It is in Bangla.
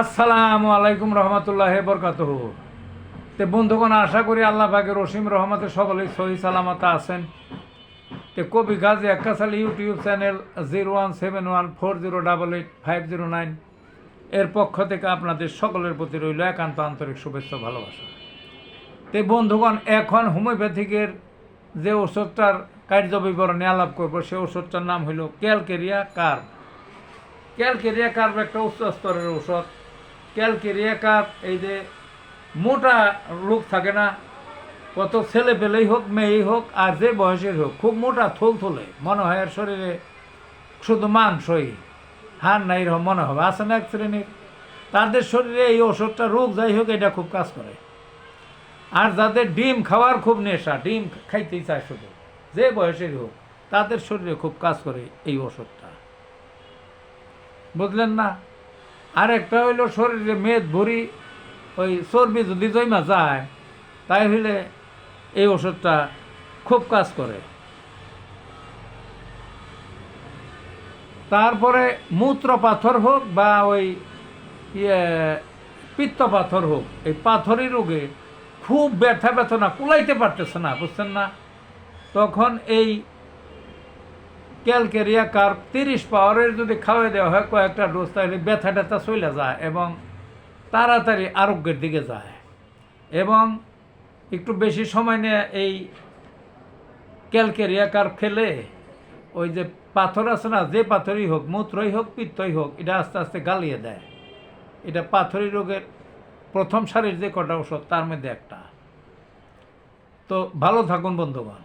আসসালামু আলাইকুম রহমতুল্লাহ বরকাত তে বন্ধুগণ, আশা করি আল্লাহ পাকের রসিম রহমতে সকলেই সহি সালামত আছেন। তে কবি Gazi একাশাল YouTube channel zero one seven one four zero double eight five zero nine এর পক্ষ থেকে আপনাদের সকলের প্রতি রইল একান্ত আন্তরিক শুভেচ্ছা ভালোবাসা। তে বন্ধুগণ, এখন হোমিওপ্যাথিকের যে ওষুধটার কার্য বিবরণে আলাপ করব, সে ওষুধটার নাম হলো ক্যালকেরিয়া কার্ভ ক্যালকেরিয়া কার্ভ একটা উচ্চ স্তরের ঔষধ। ক্যালকেরিয়া কার্ভ এই যে মোটা লোক থাকে না, কত ছেলে পেলেই হোক, মেয়েই হোক, আর যে বয়সের হোক, খুব মোটা, থল থলে, মনে হয় আর শরীরে শুধু মাংসই, হার নাই এরকম মনে হবে। আছে না এক শ্রেণির? তাদের শরীরে এই ওষুধটা রোগ যাই হোক, এটা খুব কাজ করে। আর যাদের ডিম খাওয়ার খুব নেশা, ডিম খাইতেই চায় শুধু, যে বয়সের হোক, তাদের শরীরে খুব কাজ করে এই ওষুধটা বুঝলেন না? আর একটা হইল শরীরে মেদ ভরি, ওই চর্বি যদি জমা যায় তাই হইলে এই ওষুধটা খুব কাজ করে। তারপরে মূত্র পাথর হোক বা ওই ইয়ে পিত্ত পাথর হোক, এই পাথরি রোগে খুব ব্যথা ব্যথনা কুলাইতে পারতেছে না, বুঝছেন না? তখন এই ক্যালকেরিয়া কার্প তিরিশ পাওয়ারের যদি খাওয়াই দেওয়া হয়, কয়েকটা ডোজ তাহলে ব্যথা ট্যাথা চলে যায় এবং তাড়াতাড়ি আরোগ্যের দিকে যায়। এবং একটু বেশি সময় নিয়ে এই ক্যালকেরিয়া কার্প খেলে ওই যে পাথর আছে না, যে পাথরই হোক, মূত্রই হোক, পিত্তই হোক, এটা আস্তে আস্তে গালিয়ে দেয়। এটা পাথরি রোগের প্রথম সারির যে কটা ওষুধ তার মধ্যে একটা। তো ভালো থাকুন বন্ধুগণ।